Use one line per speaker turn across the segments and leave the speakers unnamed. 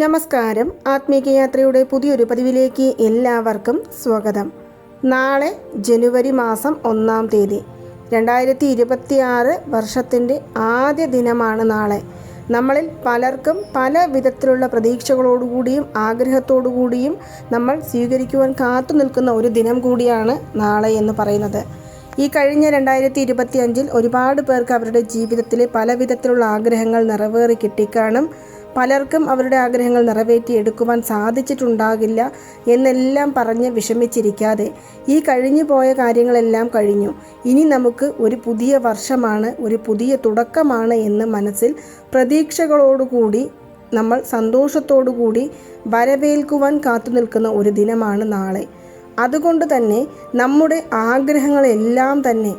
നമസ്കാരം. ആത്മീകയാത്രയുടെ പുതിയൊരു പതിവിലേക്ക് എല്ലാവർക്കും സ്വാഗതം. നാളെ ജനുവരി മാസം ഒന്നാം തീയതി. രണ്ടായിരത്തി ഇരുപത്തി ആറ് വർഷത്തിന്റെ ആദ്യ ദിനമാണ് നാളെ. നമ്മളിൽ പലർക്കും പല വിധത്തിലുള്ള പ്രതീക്ഷകളോടുകൂടിയും ആഗ്രഹത്തോടുകൂടിയും നമ്മൾ സ്വീകരിക്കുവാൻ കാത്തു നിൽക്കുന്ന ഒരു ദിനം കൂടിയാണ് നാളെ എന്ന് പറയുന്നത്. ഈ കഴിഞ്ഞ രണ്ടായിരത്തി ഇരുപത്തി അഞ്ചിൽ ഒരുപാട് പേർക്ക് അവരുടെ ജീവിതത്തിലെ പല വിധത്തിലുള്ള ആഗ്രഹങ്ങൾ നിറവേറി കിട്ടിക്കാണും പലർക്കും അവരുടെ ആഗ്രഹങ്ങൾ നിറവേറ്റിയെടുക്കുവാൻ സാധിച്ചിട്ടുണ്ടാകില്ല എന്നെല്ലാം പറഞ്ഞ് വിഷമിച്ചിരിക്കാതെ. ഈ കഴിഞ്ഞു പോയ കാര്യങ്ങളെല്ലാം കഴിഞ്ഞു. ഇനി നമുക്ക് ഒരു പുതിയ വർഷമാണ് ഒരു പുതിയ തുടക്കമാണ് എന്ന് മനസ്സിൽ പ്രതീക്ഷകളോടുകൂടി നമ്മൾ സന്തോഷത്തോടുകൂടി വരവേൽക്കുവാൻ കാത്തു നിൽക്കുന്ന ഒരു ദിനമാണ് നാളെ. അതുകൊണ്ട് തന്നെ നമ്മുടെ ആഗ്രഹങ്ങളെല്ലാം തന്നെ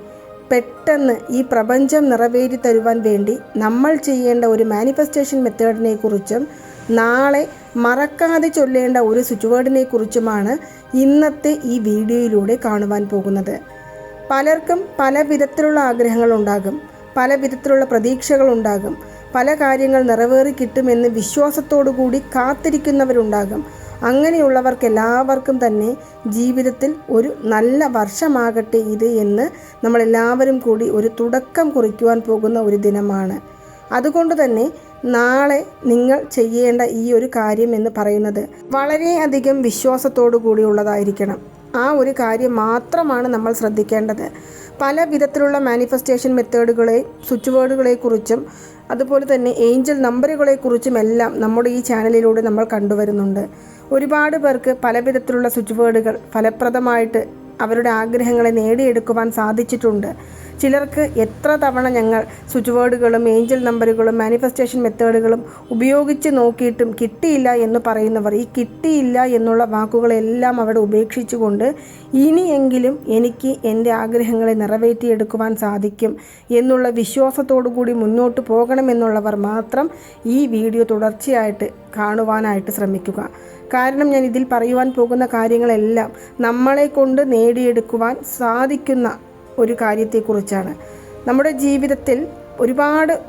പെട്ടെന്ന് ഈ പ്രപഞ്ചം നിറവേറ്റി തരുവാൻ വേണ്ടി നമ്മൾ ചെയ്യേണ്ട ഒരു മാനിഫെസ്റ്റേഷൻ മെത്തേഡിനെ കുറിച്ചും നാളെ മറക്കാതെ ചൊല്ലേണ്ട ഒരു സ്വിച്ച് കുറിച്ചുമാണ് ഇന്നത്തെ ഈ വീഡിയോയിലൂടെ കാണുവാൻ പോകുന്നത്. പലർക്കും പല വിധത്തിലുള്ള ആഗ്രഹങ്ങളുണ്ടാകും പല വിധത്തിലുള്ള പ്രതീക്ഷകളുണ്ടാകും പല കാര്യങ്ങൾ നിറവേറി കിട്ടുമെന്ന് വിശ്വാസത്തോടു കൂടി കാത്തിരിക്കുന്നവരുണ്ടാകും. അങ്ങനെയുള്ളവർക്ക് എല്ലാവർക്കും തന്നെ ജീവിതത്തിൽ ഒരു നല്ല വർഷമാകട്ടെ ഇത് എന്ന് നമ്മളെല്ലാവരും കൂടി ഒരു തുടക്കം കുറിക്കുവാൻ പോകുന്ന ഒരു ദിനമാണ്. അതുകൊണ്ട് തന്നെ നാളെ നിങ്ങൾ ചെയ്യേണ്ട ഈ ഒരു കാര്യം എന്ന് പറയുന്നത് വളരെയധികം വിശ്വാസത്തോടു കൂടിയുള്ളതായിരിക്കണം ആ ഒരു കാര്യം മാത്രമാണ് നമ്മൾ ശ്രദ്ധിക്കേണ്ടത്. പല വിധത്തിലുള്ള മാനിഫെസ്റ്റേഷൻ മെത്തേഡുകളെ സ്വിച്ച് വേർഡുകളെക്കുറിച്ചും അതുപോലെ തന്നെ ഏഞ്ചൽ നമ്പറുകളെക്കുറിച്ചും എല്ലാം നമ്മുടെ ഈ ചാനലിലൂടെ നമ്മൾ കണ്ടുവരുന്നുണ്ട്. ഒരുപാട് പേർക്ക് പല വിധത്തിലുള്ള സ്വിച്ച് വേർഡുകൾ ഫലപ്രദമായിട്ട് അവരുടെ ആഗ്രഹങ്ങളെ നേടിയെടുക്കുവാൻ സാധിച്ചിട്ടുണ്ട്. ചിലർക്ക് എത്ര തവണ ഞങ്ങൾ സ്വിച്ച് വേർഡുകളും ഏഞ്ചൽ നമ്പറുകളും മാനിഫെസ്റ്റേഷൻ മെത്തേഡുകളും ഉപയോഗിച്ച് നോക്കിയിട്ടും കിട്ടിയില്ല എന്ന് പറയുന്നവർ ഈ കിട്ടിയില്ല എന്നുള്ള വാക്കുകളെല്ലാം അവിടെ ഉപേക്ഷിച്ചുകൊണ്ട് ഇനിയെങ്കിലും എനിക്ക് എന്റെ ആഗ്രഹങ്ങളെ നിറവേറ്റിയെടുക്കുവാൻ സാധിക്കും എന്നുള്ള വിശ്വാസത്തോടു കൂടി മുന്നോട്ട് പോകണമെന്നുള്ളവർ മാത്രം ഈ വീഡിയോ തുടർച്ചയായിട്ട് കാണുവാനായിട്ട് ശ്രമിക്കുക. കാരണം ഞാൻ ഇതിൽ പറയുവാൻ പോകുന്ന കാര്യങ്ങളെല്ലാം നമ്മളെ കൊണ്ട് നേടിയെടുക്കുവാൻ സാധിക്കുന്ന ഒരു കാര്യത്തെക്കുറിച്ചാണ്. നമ്മുടെ ജീവിതത്തിൽ ഒരുപാട്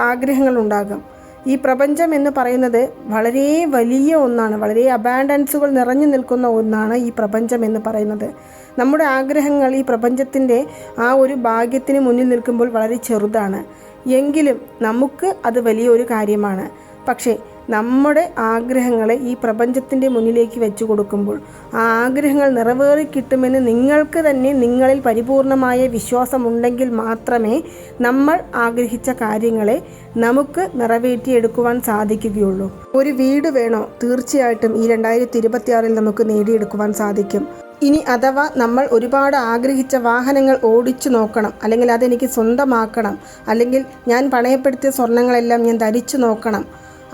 ആഗ്രഹങ്ങളുണ്ടാകും ഈ പ്രപഞ്ചം എന്ന് പറയുന്നത് വളരെ വലിയ ഒന്നാണ്. വളരെ അബാൻഡൻസുകൾ നിറഞ്ഞു നിൽക്കുന്ന ഒന്നാണ് ഈ പ്രപഞ്ചം എന്ന് പറയുന്നത്. നമ്മുടെ ആഗ്രഹങ്ങൾ ഈ പ്രപഞ്ചത്തിന്റെ ആ ഒരു ഭാഗ്യത്തിന് മുന്നിൽ നിൽക്കുമ്പോൾ വളരെ ചെറുതാണ്. എങ്കിലും നമുക്ക് അത് വലിയൊരു കാര്യമാണ്. പക്ഷേ നമ്മുടെ ആഗ്രഹങ്ങളെ ഈ പ്രപഞ്ചത്തിന്റെ മുന്നിലേക്ക് വെച്ചു കൊടുക്കുമ്പോൾ ആ ആഗ്രഹങ്ങൾ നിറവേറി കിട്ടുമെന്ന് നിങ്ങൾക്ക് തന്നെ നിങ്ങളിൽ പരിപൂർണമായ വിശ്വാസമുണ്ടെങ്കിൽ മാത്രമേ നമ്മൾ ആഗ്രഹിച്ച കാര്യങ്ങളെ നമുക്ക് നിറവേറ്റിയെടുക്കുവാൻ സാധിക്കുകയുള്ളൂ. ഒരു വീട് വേണോ? തീർച്ചയായിട്ടും ഈ രണ്ടായിരത്തി ഇരുപത്തിയാറിൽ നമുക്ക് നേടിയെടുക്കുവാൻ സാധിക്കും. ഇനി അഥവാ നമ്മൾ ഒരുപാട് ആഗ്രഹിച്ച വാഹനങ്ങൾ ഓടിച്ചു നോക്കണം അല്ലെങ്കിൽ അതെനിക്ക് സ്വന്തമാക്കണം അല്ലെങ്കിൽ ഞാൻ പണയപ്പെടുത്തിയ സ്വർണങ്ങളെല്ലാം ഞാൻ ധരിച്ചു നോക്കണം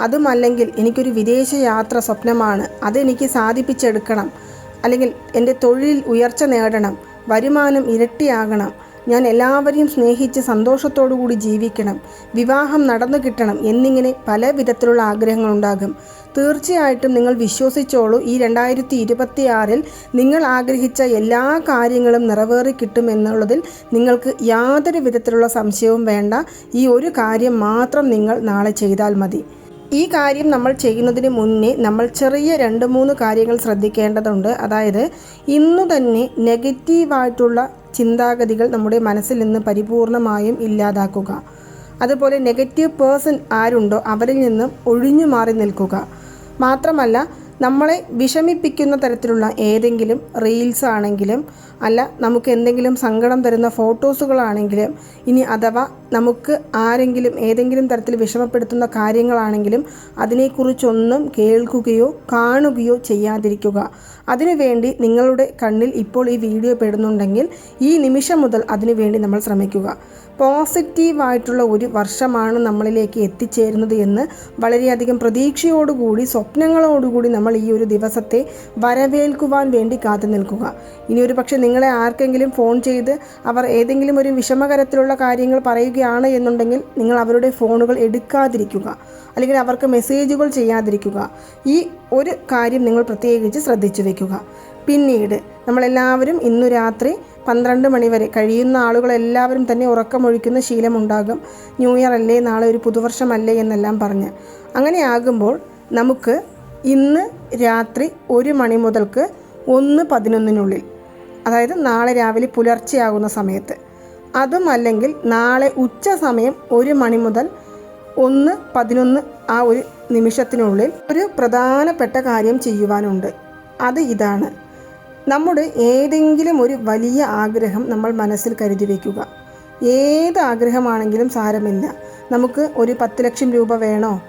അതുമല്ലെങ്കിൽ എനിക്കൊരു വിദേശ യാത്ര സ്വപ്നമാണ്. അതെനിക്ക് സാധിപ്പിച്ചെടുക്കണം. അല്ലെങ്കിൽ എന്റെ തൊഴിൽ ഉയർച്ച നേടണം. വരുമാനം ഇരട്ടിയാകണം. ഞാൻ എല്ലാവരെയും സ്നേഹിച്ച് സന്തോഷത്തോടുകൂടി ജീവിക്കണം. വിവാഹം നടന്നു കിട്ടണം എന്നിങ്ങനെ പല വിധത്തിലുള്ള ആഗ്രഹങ്ങളുണ്ടാകും തീർച്ചയായിട്ടും നിങ്ങൾ വിശ്വസിച്ചോളൂ ഈ രണ്ടായിരത്തി ഇരുപത്തി ആറിൽ നിങ്ങൾ ആഗ്രഹിച്ച എല്ലാ കാര്യങ്ങളും നിറവേറി കിട്ടും എന്നുള്ളതിൽ നിങ്ങൾക്ക് യാതൊരു വിധത്തിലുള്ള സംശയവും വേണ്ട. ഈ ഒരു കാര്യം മാത്രം നിങ്ങൾ നാളെ ചെയ്താൽ മതി. ഈ കാര്യം നമ്മൾ ചെയ്യുന്നതിന് മുന്നേ നമ്മൾ ചെറിയ രണ്ട് മൂന്ന് കാര്യങ്ങൾ ശ്രദ്ധിക്കേണ്ടതുണ്ട്. അതായത് ഇന്നു തന്നെ നെഗറ്റീവായിട്ടുള്ള ചിന്താഗതികൾ നമ്മുടെ മനസ്സിൽ നിന്ന് പരിപൂർണമായും ഇല്ലാതാക്കുക. അതുപോലെ നെഗറ്റീവ് പേഴ്സൺ ആരുണ്ടോ അവരിൽ നിന്നും ഒഴിഞ്ഞു മാറി നിൽക്കുക. മാത്രമല്ല നമ്മളെ വിഷമിപ്പിക്കുന്ന തരത്തിലുള്ള ഏതെങ്കിലും റീൽസ് ആണെങ്കിലും അല്ല നമുക്ക് എന്തെങ്കിലും സങ്കടം തരുന്ന ഫോട്ടോസുകളാണെങ്കിലും ഇനി അഥവാ നമുക്ക് ആരെങ്കിലും ഏതെങ്കിലും തരത്തിൽ വിഷമപ്പെടുത്തുന്ന കാര്യങ്ങളാണെങ്കിലും അതിനെക്കുറിച്ചൊന്നും കേൾക്കുകയോ കാണുകയോ ചെയ്യാതിരിക്കുക. അതിനുവേണ്ടി നിങ്ങളുടെ കണ്ണിൽ ഇപ്പോൾ ഈ വീഡിയോ പെടുന്നുണ്ടെങ്കിൽ ഈ നിമിഷം മുതൽ അതിനുവേണ്ടി നമ്മൾ ശ്രമിക്കുക. പോസിറ്റീവായിട്ടുള്ള ഒരു വർഷമാണ് നമ്മളിലേക്ക് എത്തിച്ചേരുന്നത് എന്ന് വളരെയധികം പ്രതീക്ഷയോടുകൂടി സ്വപ്നങ്ങളോടുകൂടി നമ്മൾ ഈ ഒരു ദിവസത്തെ വരവേൽക്കുവാൻ വേണ്ടി കാത്തു നിൽക്കുക. ഇനി പക്ഷേ നിങ്ങളെ ആർക്കെങ്കിലും ഫോൺ ചെയ്ത് അവർ ഏതെങ്കിലും ഒരു വിഷമകരത്തിലുള്ള കാര്യങ്ങൾ പറയുകയാണ് എന്നുണ്ടെങ്കിൽ നിങ്ങൾ അവരുടെ ഫോണുകൾ എടുക്കാതിരിക്കുക. അല്ലെങ്കിൽ അവർക്ക് മെസ്സേജുകൾ ചെയ്യാതിരിക്കുക. ഈ ഒരു കാര്യം നിങ്ങൾ പ്രത്യേകിച്ച് ശ്രദ്ധിച്ചു വെക്കുക പിന്നീട് നമ്മളെല്ലാവരും ഇന്നു രാത്രി പന്ത്രണ്ട് മണിവരെ കഴിയുന്ന ആളുകളെല്ലാവരും തന്നെ ഉറക്കമൊഴിക്കുന്ന ശീലമുണ്ടാകും. ന്യൂ ഇയർ അല്ലേ നാളെ ഒരു പുതുവർഷമല്ലേ എന്നെല്ലാം പറഞ്ഞ്. അങ്ങനെയാകുമ്പോൾ നമുക്ക് ഇന്ന് രാത്രി ഒരു മണി മുതൽക്ക് ഒന്ന് പതിനൊന്നിനുള്ളിൽ അതായത് നാളെ രാവിലെ പുലർച്ചെയാകുന്ന സമയത്ത്. അതും അല്ലെങ്കിൽ നാളെ ഉച്ച സമയം ഒരു മണി മുതൽ ഒന്ന് പതിനൊന്ന് ആ ഒരു നിമിഷത്തിനുള്ളിൽ ഒരു പ്രധാനപ്പെട്ട കാര്യം ചെയ്യുവാനുണ്ട്. അത് ഇതാണ്. നമ്മുടെ ഏതെങ്കിലും ഒരു വലിയ ആഗ്രഹം നമ്മൾ മനസ്സിൽ കരുതി വയ്ക്കുക ഏത് ആഗ്രഹമാണെങ്കിലും സാരമില്ല. നമുക്ക് ഒരു പത്ത് ലക്ഷം രൂപ വേണോ?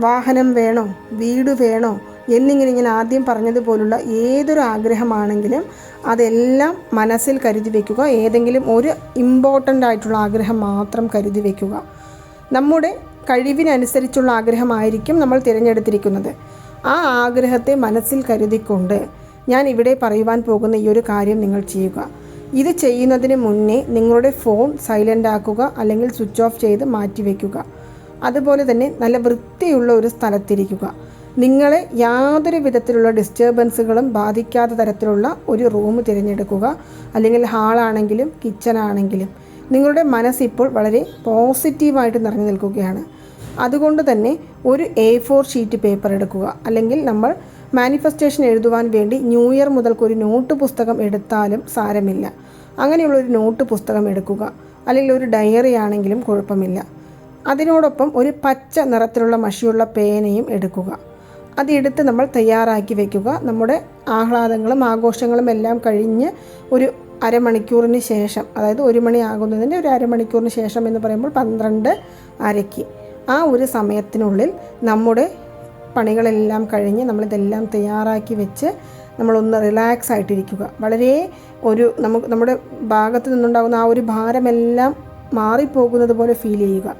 വാഹനം വേണോ? വീട് വേണോ? എന്നിങ്ങനെ ഞാൻ ആദ്യം പറഞ്ഞതുപോലുള്ള ഏതൊരു ആഗ്രഹമാണെങ്കിലും അതെല്ലാം മനസ്സിൽ കരുതി വയ്ക്കുക ഏതെങ്കിലും ഒരു ഇമ്പോർട്ടന്റ് ആയിട്ടുള്ള ആഗ്രഹം മാത്രം കരുതി വയ്ക്കുക നമ്മുടെ കഴിവിനനുസരിച്ചുള്ള ആഗ്രഹമായിരിക്കും നമ്മൾ തിരഞ്ഞെടുത്തിരിക്കുന്നത്. ആ ആഗ്രഹത്തെ മനസ്സിൽ കരുതിക്കൊണ്ട് ഞാൻ ഇവിടെ പറയുവാൻ പോകുന്ന ഈ ഒരു കാര്യം നിങ്ങൾ ചെയ്യുക. ഇത് ചെയ്യുന്നതിന് മുന്നേ നിങ്ങളുടെ ഫോൺ സൈലന്റ് ആക്കുക അല്ലെങ്കിൽ സ്വിച്ച് ഓഫ് ചെയ്ത് മാറ്റിവെക്കുക അതുപോലെ തന്നെ നല്ല വൃത്തിയുള്ള ഒരു സ്ഥലത്തിരിക്കുക. നിങ്ങളെ യാതൊരു വിധത്തിലുള്ള ഡിസ്റ്റർബൻസുകളും ബാധിക്കാത്ത തരത്തിലുള്ള ഒരു റൂം തിരഞ്ഞെടുക്കുക. അല്ലെങ്കിൽ ഹാളാണെങ്കിലും കിച്ചൺ ആണെങ്കിലും. നിങ്ങളുടെ മനസ്സിപ്പോൾ വളരെ പോസിറ്റീവായിട്ട് നിറഞ്ഞു നിൽക്കുകയാണ്. അതുകൊണ്ട് തന്നെ ഒരു എ ഫോർ ഷീറ്റ് പേപ്പർ എടുക്കുക. അല്ലെങ്കിൽ നമ്മൾ മാനിഫെസ്റ്റേഷൻ എഴുതുവാൻ വേണ്ടി ന്യൂ ഇയർ മുതൽക്ക് ഒരു നോട്ട് പുസ്തകം എടുത്താലും സാരമില്ല. അങ്ങനെയുള്ള ഒരു നോട്ട് പുസ്തകം എടുക്കുക. അല്ലെങ്കിൽ ഒരു ഡയറി ആണെങ്കിലും കുഴപ്പമില്ല. അതിനോടൊപ്പം ഒരു പച്ച നിറത്തിലുള്ള മഷിയുള്ള പേനയും എടുക്കുക. അതെടുത്ത് നമ്മൾ തയ്യാറാക്കി വയ്ക്കുക നമ്മുടെ ആഹ്ലാദങ്ങളും ആഘോഷങ്ങളും എല്ലാം കഴിഞ്ഞ് ഒരു അരമണിക്കൂറിന് ശേഷം അതായത് ഒരു മണി ആകുന്നതിന്റെ ഒരു അരമണിക്കൂറിന് ശേഷം എന്ന് പറയുമ്പോൾ പന്ത്രണ്ട് അരയ്ക്ക് ആ ഒരു സമയത്തിനുള്ളിൽ നമ്മുടെ പണികളെല്ലാം കഴിഞ്ഞ് നമ്മളിതെല്ലാം തയ്യാറാക്കി വെച്ച് നമ്മളൊന്ന് റിലാക്സ് ആയിട്ടിരിക്കുക വളരെ ഒരു നമുക്ക് നമ്മുടെ ഭാഗത്ത് നിന്നുണ്ടാകുന്ന ആ ഒരു ഭാരമെല്ലാം മാറിപ്പോകുന്നത് പോലെ ഫീൽ ചെയ്യുക.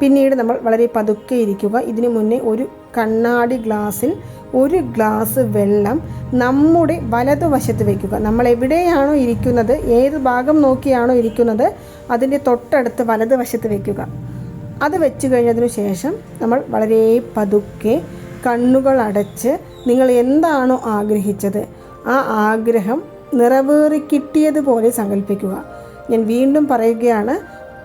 പിന്നീട് നമ്മൾ വളരെ പതുക്കെ ഇരിക്കുക. ഇതിനു മുന്നേ ഒരു കണ്ണാടി ഗ്ലാസ്സിൽ ഒരു ഗ്ലാസ് വെള്ളം നമ്മുടെ വലതുവശത്ത് വയ്ക്കുക നമ്മൾ എവിടെയാണോ ഇരിക്കുന്നത് ഏത് ഭാഗം നോക്കിയാണോ ഇരിക്കുന്നത് അതിന്റെ തൊട്ടടുത്ത് വലതുവശത്ത് വയ്ക്കുക അത് വെച്ച് കഴിഞ്ഞതിനു ശേഷം നമ്മൾ വളരെ പതുക്കെ കണ്ണുകൾ അടച്ച് നിങ്ങൾ എന്താണോ ആഗ്രഹിച്ചത് ആ ആഗ്രഹം നിറവേറി കിട്ടിയതുപോലെ സങ്കല്പിക്കുക ഞാൻ വീണ്ടും പറയുകയാണ്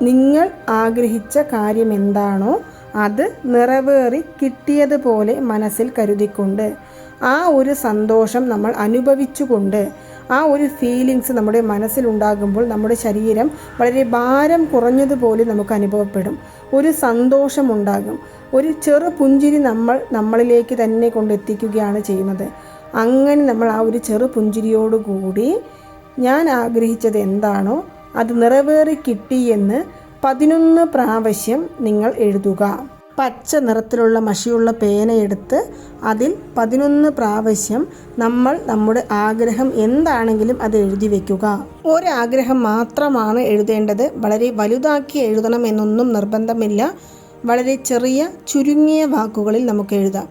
നിങ്ങൾ ആഗ്രഹിച്ച കാര്യം എന്താണോ അത് നിറവേറി കിട്ടിയതുപോലെ മനസ്സിൽ കരുതിക്കൊണ്ട് ആ ഒരു സന്തോഷം നമ്മൾ അനുഭവിച്ചുകൊണ്ട് ആ ഒരു ഫീലിങ്സ് നമ്മുടെ മനസ്സിലുണ്ടാകുമ്പോൾ നമ്മുടെ ശരീരം വളരെ ഭാരം കുറഞ്ഞതുപോലെ നമുക്ക് അനുഭവപ്പെടും. ഒരു സന്തോഷമുണ്ടാകും. ഒരു ചെറു പുഞ്ചിരി നമ്മൾ നമ്മളിലേക്ക് തന്നെ കൊണ്ടെത്തിക്കുകയാണ് ചെയ്യുന്നത്. അങ്ങനെ നമ്മൾ ആ ഒരു ചെറു പുഞ്ചിരിയോടുകൂടി ഞാൻ ആഗ്രഹിച്ചത് എന്താണോ അത് നിറവേറി കിട്ടിയെന്ന് പതിനൊന്ന് പ്രാവശ്യം നിങ്ങൾ എഴുതുക. പച്ച നിറത്തിലുള്ള മഷിയുള്ള പേനയെടുത്ത് അതിൽ പതിനൊന്ന് പ്രാവശ്യം നമ്മൾ നമ്മുടെ ആഗ്രഹം എന്താണെങ്കിലും അത് എഴുതി വയ്ക്കുക ഒരാഗ്രഹം മാത്രമാണ് എഴുതേണ്ടത്. വളരെ വലുതാക്കി എഴുതണം എന്നൊന്നും നിർബന്ധമില്ല. വളരെ ചെറിയ ചുരുങ്ങിയ വാക്കുകളിൽ നമുക്ക് എഴുതാം.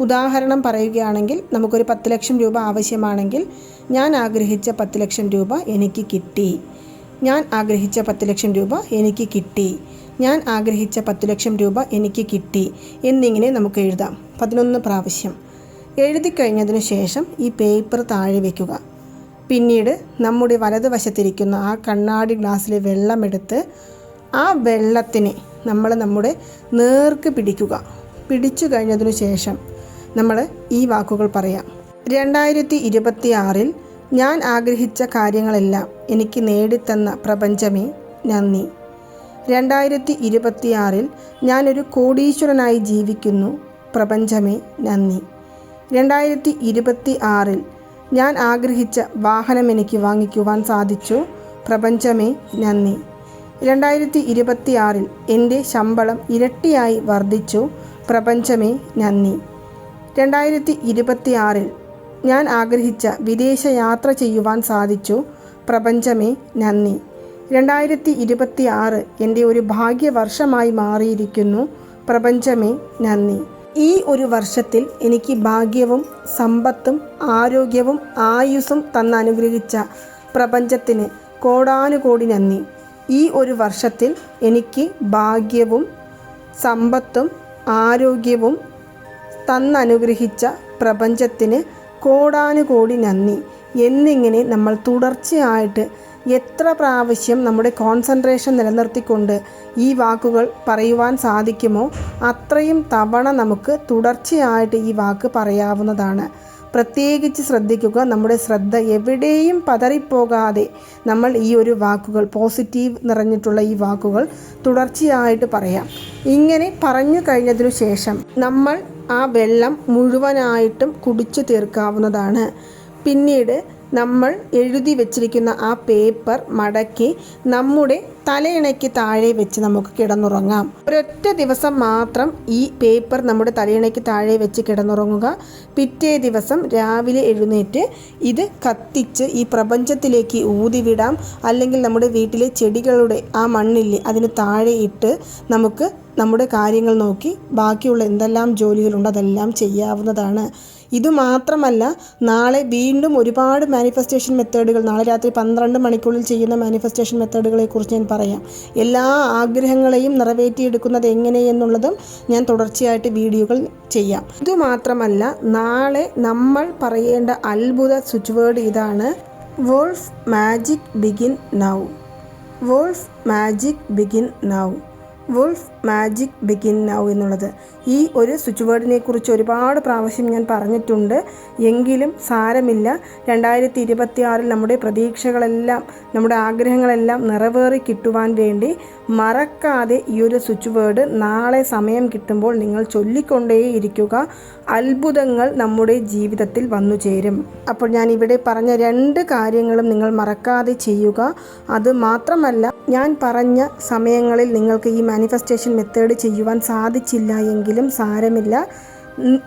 ഉദാഹരണം പറയുകയാണെങ്കിൽ നമുക്കൊരു പത്ത് ലക്ഷം രൂപ ആവശ്യമാണെങ്കിൽ ഞാൻ ആഗ്രഹിച്ച പത്ത് ലക്ഷം രൂപ എനിക്ക് കിട്ടി. ഞാൻ ആഗ്രഹിച്ച പത്ത് ലക്ഷം രൂപ എനിക്ക് കിട്ടി. ഞാൻ ആഗ്രഹിച്ച പത്തു ലക്ഷം രൂപ എനിക്ക് കിട്ടി എന്നിങ്ങനെ നമുക്ക് എഴുതാം. പതിനൊന്ന് പ്രാവശ്യം. എഴുതി കഴിഞ്ഞതിന് ശേഷം ഈ പേപ്പർ താഴെ വയ്ക്കുക പിന്നീട് നമ്മുടെ വലതുവശത്തിരിക്കുന്ന ആ കണ്ണാടി ഗ്ലാസ്സിലെ വെള്ളമെടുത്ത് ആ വെള്ളത്തിനെ നമ്മൾ നമ്മുടെ നേർക്ക് പിടിക്കുക. പിടിച്ചു കഴിഞ്ഞതിനു ശേഷം നമ്മൾ ഈ വാക്കുകൾ പറയാം. രണ്ടായിരത്തി ഇരുപത്തി ആറിൽ ഞാൻ ആഗ്രഹിച്ച കാര്യങ്ങളെല്ലാം എനിക്ക് നേടിത്തന്ന പ്രപഞ്ചമേ നന്ദി. രണ്ടായിരത്തി ഇരുപത്തിയാറിൽ ഞാനൊരു കോടീശ്വരനായി ജീവിക്കുന്നു. പ്രപഞ്ചമേ നന്ദി. രണ്ടായിരത്തി ഇരുപത്തി ആറിൽ ഞാൻ ആഗ്രഹിച്ച വാഹനം എനിക്ക് വാങ്ങിക്കുവാൻ സാധിച്ചു. പ്രപഞ്ചമേ നന്ദി. രണ്ടായിരത്തി ഇരുപത്തി ആറിൽ എന്റെ ശമ്പളം ഇരട്ടിയായി വർദ്ധിച്ചു. പ്രപഞ്ചമേ നന്ദി. രണ്ടായിരത്തി ഇരുപത്തി ആറിൽ ഞാൻ ആഗ്രഹിച്ച വിദേശ യാത്ര ചെയ്യുവാൻ സാധിച്ചു. പ്രപഞ്ചമേ നന്ദി. രണ്ടായിരത്തി ഇരുപത്തി ആറ് എന്റെ ഒരു ഭാഗ്യവർഷമായി മാറിയിരിക്കുന്നു. പ്രപഞ്ചമേ നന്ദി. ഈ ഒരു വർഷത്തിൽ എനിക്ക് ഭാഗ്യവും സമ്പത്തും ആരോഗ്യവും ആയുസ്സും തന്നനുഗ്രഹിച്ച പ്രപഞ്ചത്തിന് കോടാനുകോടി നന്ദി. ഈ ഒരു വർഷത്തിൽ എനിക്ക് ഭാഗ്യവും സമ്പത്തും ആരോഗ്യവും തന്നനുഗ്രഹിച്ച പ്രപഞ്ചത്തിന് കോടാനുകോടി നന്ദി. എന്നിങ്ങനെ നമ്മൾ തുടർച്ചയായിട്ട് എത്ര പ്രാവശ്യം നമ്മുടെ കോൺസെൻട്രേഷൻ നിലനിർത്തിക്കൊണ്ട് ഈ വാക്കുകൾ പറയുവാൻ സാധിക്കുമോ അത്രയും തവണ നമുക്ക് തുടർച്ചയായിട്ട് ഈ വാക്ക് പറയാവുന്നതാണ്. പ്രത്യേകിച്ച് ശ്രദ്ധിക്കുക നമ്മുടെ ശ്രദ്ധ എവിടെയും പതറിപ്പോകാതെ നമ്മൾ ഈ ഒരു വാക്കുകൾ പോസിറ്റീവ് നിറഞ്ഞിട്ടുള്ള ഈ വാക്കുകൾ തുടർച്ചയായിട്ട് പറയാം. ഇങ്ങനെ പറഞ്ഞു കഴിഞ്ഞതിനു ശേഷം നമ്മൾ ആ വെള്ളം മുഴുവനായിട്ടും കുടിച്ചു തീർക്കാവുന്നതാണ്. പിന്നീട് നമ്മൾ എഴുതി വെച്ചിരിക്കുന്ന ആ പേപ്പർ മടക്കി നമ്മുടെ തലയിണയ്ക്ക് താഴെ വെച്ച് നമുക്ക് കിടന്നുറങ്ങാം. ഒരൊറ്റ ദിവസം മാത്രം ഈ പേപ്പർ നമ്മുടെ തലയിണയ്ക്ക് താഴെ വെച്ച് കിടന്നുറങ്ങുക. പിറ്റേ ദിവസം രാവിലെ എഴുന്നേറ്റ് ഇത് കത്തിച്ച് ഈ പ്രപഞ്ചത്തിലേക്ക് ഊതിവിടാം. അല്ലെങ്കിൽ നമ്മുടെ വീട്ടിലെ ചെടികളുടെ ആ മണ്ണില്ലേ അതിന് താഴെ ഇട്ട് നമുക്ക് നമ്മുടെ കാര്യങ്ങൾ നോക്കി ബാക്കിയുള്ള എന്തെല്ലാം ജോലികളുണ്ട് അതെല്ലാം ചെയ്യാവുന്നതാണ്. ഇതുമാത്രമല്ല നാളെ വീണ്ടും ഒരുപാട് മാനിഫെസ്റ്റേഷൻ മെത്തേഡുകൾ നാളെ രാത്രി പന്ത്രണ്ട് മണിക്കുള്ളിൽ ചെയ്യുന്ന മാനിഫെസ്റ്റേഷൻ മെത്തേഡുകളെ കുറിച്ച് ഞാൻ പറയാം. എല്ലാ ആഗ്രഹങ്ങളെയും നിറവേറ്റിയെടുക്കുന്നത് എങ്ങനെയെന്നുള്ളതും ഞാൻ തുടർച്ചയായിട്ട് വീഡിയോകൾ ചെയ്യാം. ഇതുമാത്രമല്ല നാളെ നമ്മൾ പറയേണ്ട അത്ഭുത സ്വിച്ച് വേർഡ് ഇതാണ് wolf magic begin now wolf magic begin now wolf magic begin now എന്നുള്ളത്. ഈ ഒരു സ്വിച്ച് വേർഡിനെ കുറിച്ച് ഒരുപാട് പ്രാവശ്യം ഞാൻ പറഞ്ഞിട്ടുണ്ട്. എങ്കിലും സാരമില്ല. രണ്ടായിരത്തി ഇരുപത്തി ആറിൽ നമ്മുടെ പ്രതീക്ഷകളെല്ലാം നമ്മുടെ ആഗ്രഹങ്ങളെല്ലാം നിറവേറി കിട്ടുവാൻ വേണ്ടി മറക്കാതെ ഈ ഒരു സ്വിച്ച് വേർഡ് നാളെ സമയം കിട്ടുമ്പോൾ നിങ്ങൾ ചൊല്ലിക്കൊണ്ടേയിരിക്കുക. അത്ഭുതങ്ങൾ നമ്മുടെ ജീവിതത്തിൽ വന്നു ചേരും. അപ്പോൾ ഞാൻ ഇവിടെ പറഞ്ഞ രണ്ട് കാര്യങ്ങളും നിങ്ങൾ മറക്കാതെ ചെയ്യുക. അത് മാത്രമല്ല ഞാൻ പറഞ്ഞ സമയങ്ങളിൽ നിങ്ങൾക്ക് ഈ മാനിഫെസ്റ്റേഷൻ മെത്തേഡ് ചെയ്യുവാൻ സാധിച്ചില്ല എങ്കിലും സാരമില്ല.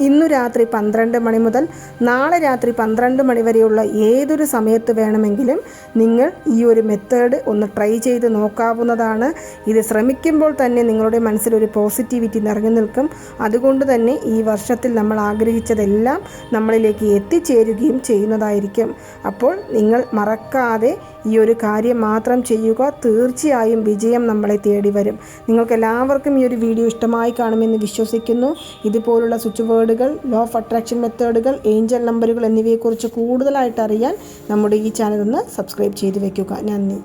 ഇന്നു രാത്രി പന്ത്രണ്ട് മണി മുതൽ നാളെ രാത്രി പന്ത്രണ്ട് മണി വരെയുള്ള ഏതൊരു സമയത്ത് വേണമെങ്കിലും നിങ്ങൾ ഈ ഒരു മെത്തേഡ് ഒന്ന് ട്രൈ ചെയ്ത് നോക്കാവുന്നതാണ്. ഇത് ശ്രമിക്കുമ്പോൾ തന്നെ നിങ്ങളുടെ മനസ്സിലൊരു പോസിറ്റിവിറ്റി നിറഞ്ഞു നിൽക്കും. അതുകൊണ്ട് തന്നെ ഈ വർഷത്തിൽ നമ്മൾ ആഗ്രഹിച്ചതെല്ലാം നമ്മളിലേക്ക് എത്തിച്ചേരുകയും ചെയ്യുന്നതായിരിക്കും. അപ്പോൾ നിങ്ങൾ മറക്കാതെ ഈ ഒരു കാര്യം മാത്രം ചെയ്യുക തീർച്ചയായും വിജയം നമ്മളെ തേടി വരും. നിങ്ങൾക്ക് എല്ലാവർക്കും ഈ ഒരു വീഡിയോ ഇഷ്ടമായി കാണുമെന്ന് വിശ്വസിക്കുന്നു. ഇതുപോലുള്ള സ്വിച്ച് വേർഡുകൾ ലോ ഓഫ് അട്രാക്ഷൻ മെത്തേഡുകൾ ഏഞ്ചൽ നമ്പറുകൾ എന്നിവയെക്കുറിച്ച് കൂടുതലായിട്ട് അറിയാൻ നമ്മുടെ ഈ ചാനൽ ഒന്ന് സബ്സ്ക്രൈബ് ചെയ്ത് വയ്ക്കുക നന്ദി.